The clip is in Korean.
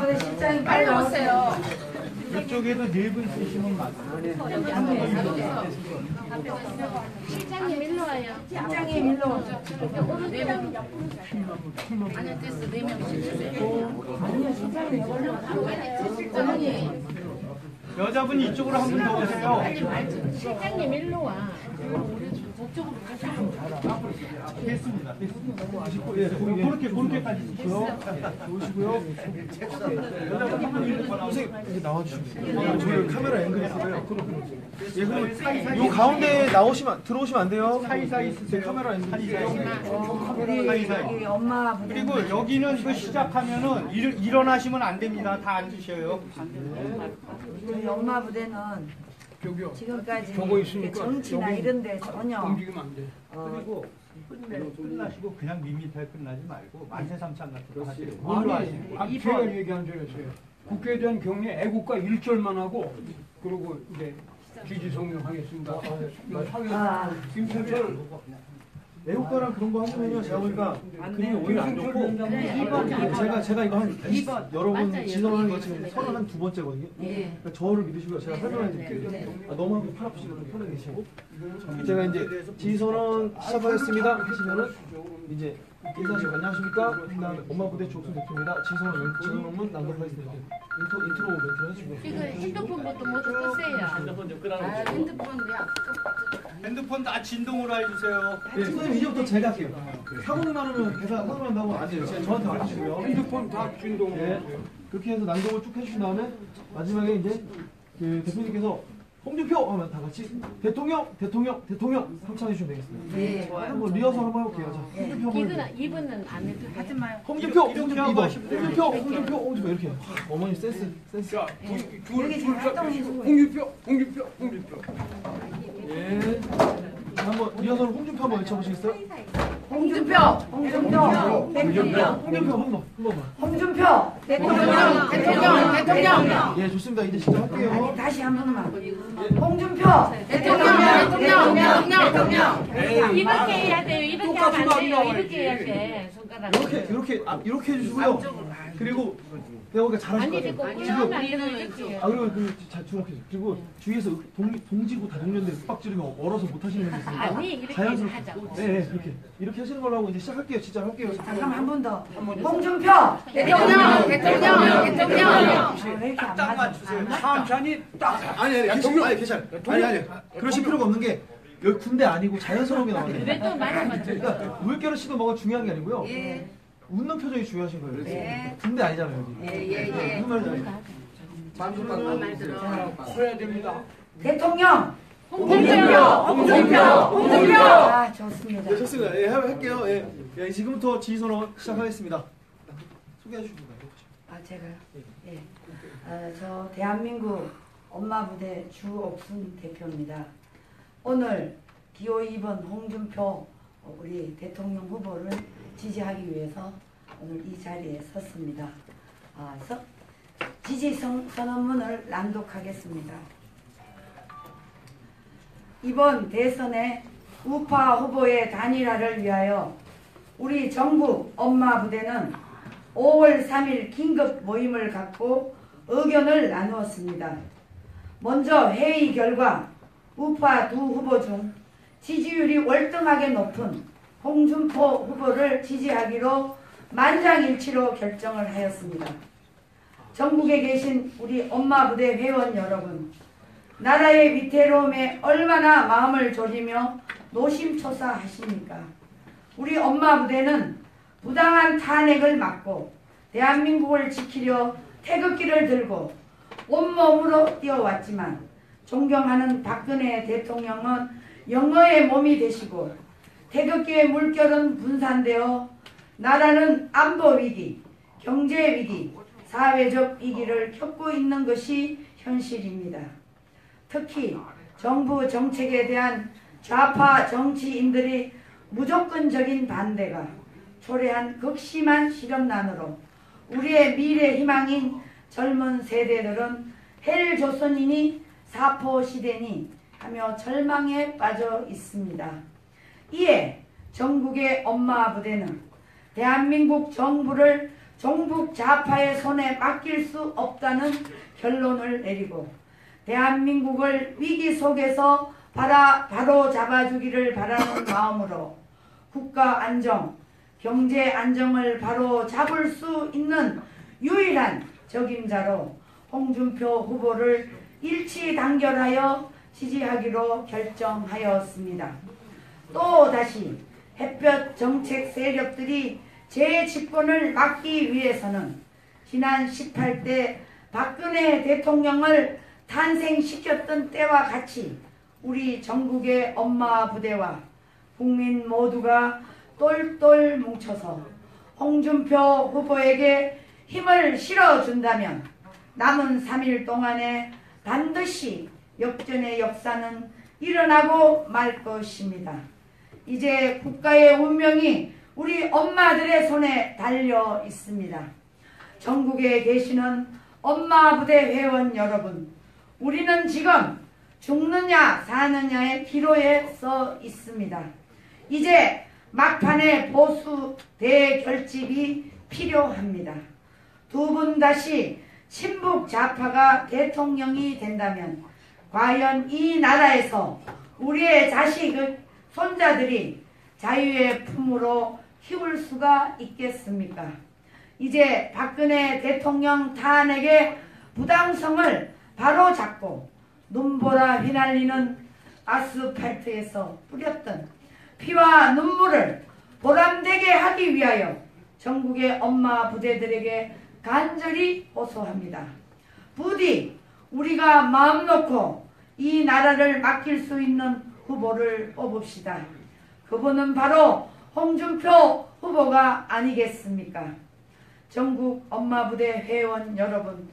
실장님 빨리 오세요. 이쪽에도 네분 쓰시면 맞아요. 실장님 일로 와요. 실장님 일로 오세요. 아니 됐어 네 명씩 주세요. 여자분이 이쪽으로 한 분 더 오세요. 실장님 일로 와. 우리 저쪽으로 가자. 됐습니다. 됐습니다. 예, 그렇게 그렇게까지 이렇게 선생님 이제 나와 주시면 저희 카메라 앵글이 있어요. 예, 그럼 요 가운데 나오시면 들어오시면 안 돼요. 사이사이 쓰세요. 카메라 앵글이. 우리 사이사이. 엄마 그리고 여기는 이거 시작하면은 일, 일어나시면 안 됩니다. 다 앉으셔요. 저희 엄마 부대는 지금까지 이렇게 정치나 이런 데 전혀 어, 그리고 끝내- 끝나시고. 그냥 밋밋하게 끝나지 말고 만세삼창 같은 거 하시고. 뭘로 아니, 제가 얘기한 줄 알았어요. 국회에 대한 경례 애국가 1절만 하고 그리고 이제 지지 성명하겠습니다. 아, 김철철 애국가랑 그런 거 하시면요 제가 보니까 그림이 오히려 안 좋고 제가 제가 이거 한 20, 여러분 맞아요. 진행하는 거 지금 서른 한두 번째거든요. 예. 그러니까 저를 믿으시고요 제가 설명해 드릴게요. 아, 너무 하기 팔 아프시고 좀 편하게 계시고. 제가 이제 지선언 시작하겠습니다. 하시면은 이제 인사하시고 안녕하십니까 엄마 부대 조옥순 대표입니다 지선언 지선언문 낭독하겠습니다 인트로 인트로 멘트 해주시고요 이거 핸드폰부터 모두 끄세요. 핸드폰 좀 끄라고. 아, 핸드폰 왜 아까 핸드폰 다 진동으로 해주세요. 네, 선생님 이제부터 제가 할게요. 사고는 많으면 계산 사고 난다고 안 돼요. 제가 저한테 말해주시고요. 핸드폰 다 진동. 네. 그렇게 해서 낭독을 쭉 해주신 다음에 마지막에 이제 그 대표님께서 홍준표 하면 다 같이 대통령, 대통령, 대통령 합창해 주시면 되겠습니다. 네. 한번 리허설 한번 해볼게요. 자, 홍준표 한번 해볼게요. 이분은 안 해도 하지 마요. 홍준표, 홍준표, 이거. 홍준표, 홍준표, 홍준표 이렇게. 어머니 센스, 센스. 자, 둘, 여기 지금 활동해주고 홍준표, 홍준표, 홍준표. 예. 자, 한번 리허설 홍준표 한번 외쳐보시겠어요? 홍준표, 홍준표, 대통령, 홍준표 한 번, 한 번만. 홍준표, 대통령, 대통령, 대통령. 예, 좋습니다. 이제 시작할게요. 아니 다시 한 번만. 홍준표, 대통령, 대통령, 대통령. 이렇게 해야 돼요. 이렇게 하면 안 돼요. 이렇게 해야 돼. 손가락. 이렇게 이렇게 아, 이렇게 해주시고요. 그리고 배우가 잘하실 것 아니 이거 같아요. 지금. 아 그리고 그잘 주목해줘. 그리고 주위에서 동 동지고 다중연대 빡지르면 얼어서 못 하시는 분들 있으니까 아니, 이렇게 자연스럽게. 하자고. 네, 네, 이렇게 이렇게 하시는 걸로 하고 이제 시작할게요. 진짜 할게요. 잠깐 한번 더. 홍준표, 대통령, 대통령, 대통령. 아, 왜 이렇게 안 맞아? 삼산이 딱. 아니 아니 괜찮아. 아니 괜찮아. 아니 아니 그러실 필요가 없는 게 여기 군대 아니고 자연스러우게 나와야 돼요. 왜또 맞아. 그러니까 물결을 씨도 뭐가 중요한 게 아니고요. 웃는 표정이 중요하신 거예요. 네. 군대 아니잖아요 여기. 예, 예, 예. 무슨 말인지 알죠? 커야 됩니다. 대통령, 홍준표. 홍준표, 홍준표. 아 좋습니다. 네, 좋습니다. 예, 할- 할게요. 예. 예, 지금부터 지휘선언 시작하겠습니다. 소개해 주시고 가요. 아 제가요? 예. 아, 저 대한민국 엄마 부대 주옥순 대표입니다. 오늘 기호 2번 홍준표 어, 우리 대통령 후보를 지지하기 위해서 오늘 이 자리에 섰습니다. 아, 서, 지지 선, 선언문을 낭독하겠습니다. 이번 대선에 우파 후보의 단일화를 위하여 우리 정부 엄마 부대는 5월 3일 긴급 모임을 갖고 의견을 나누었습니다. 먼저 회의 결과 우파 두 후보 중 지지율이 월등하게 높은 홍준표 후보를 지지하기로 만장일치로 결정을 하였습니다. 전국에 계신 우리 엄마 부대 회원 여러분, 나라의 위태로움에 얼마나 마음을 졸이며 노심초사하십니까? 우리 엄마 부대는 부당한 탄핵을 막고 대한민국을 지키려 태극기를 들고 온몸으로 뛰어왔지만 존경하는 박근혜 대통령은 영어의 몸이 되시고 태극기의 물결은 분산되어 나라는 안보 위기, 경제 위기, 사회적 위기를 겪고 있는 것이 현실입니다. 특히 정부 정책에 대한 좌파 정치인들이 무조건적인 반대가 초래한 극심한 시련난으로 우리의 미래 희망인 젊은 세대들은 헬 조선이니 사포시대니 하며 절망에 빠져 있습니다. 이에 전국의 엄마 부대는 대한민국 정부를 종북 좌파의 손에 맡길 수 없다는 결론을 내리고 대한민국을 위기 속에서 바라, 바로 잡아주기를 바라는 마음으로 국가 안정, 경제 안정을 바로 잡을 수 있는 유일한 적임자로 홍준표 후보를 일치 단결하여 지지하기로 결정하였습니다. 또 다시 햇볕 정책 세력들이 재집권을 막기 위해서는 지난 18대 박근혜 대통령을 탄생시켰던 때와 같이 우리 전국의 엄마 부대와 국민 모두가 똘똘 뭉쳐서 홍준표 후보에게 힘을 실어준다면 남은 3일 동안에 반드시 역전의 역사는 일어나고 말 것입니다. 이제 국가의 운명이 우리 엄마들의 손에 달려 있습니다. 전국에 계시는 엄마 부대 회원 여러분, 우리는 지금 죽느냐 사느냐의 기로에 서 있습니다. 이제 막판에 보수 대결집이 필요합니다. 두 분 다시 친북 좌파가 대통령이 된다면 과연 이 나라에서 우리의 자식, 손자들이 자유의 품으로 키울 수가 있겠습니까? 이제 박근혜 대통령 탄핵의 부당성을 바로 잡고 눈보라 휘날리는 아스팔트에서 뿌렸던 피와 눈물을 보람되게 하기 위하여 전국의 엄마 부대들에게 간절히 호소합니다. 부디 우리가 마음 놓고 이 나라를 맡길 수 있는 후보를 뽑읍시다. 그분은 바로 홍준표 후보가 아니겠습니까? 전국 엄마 부대 회원 여러분,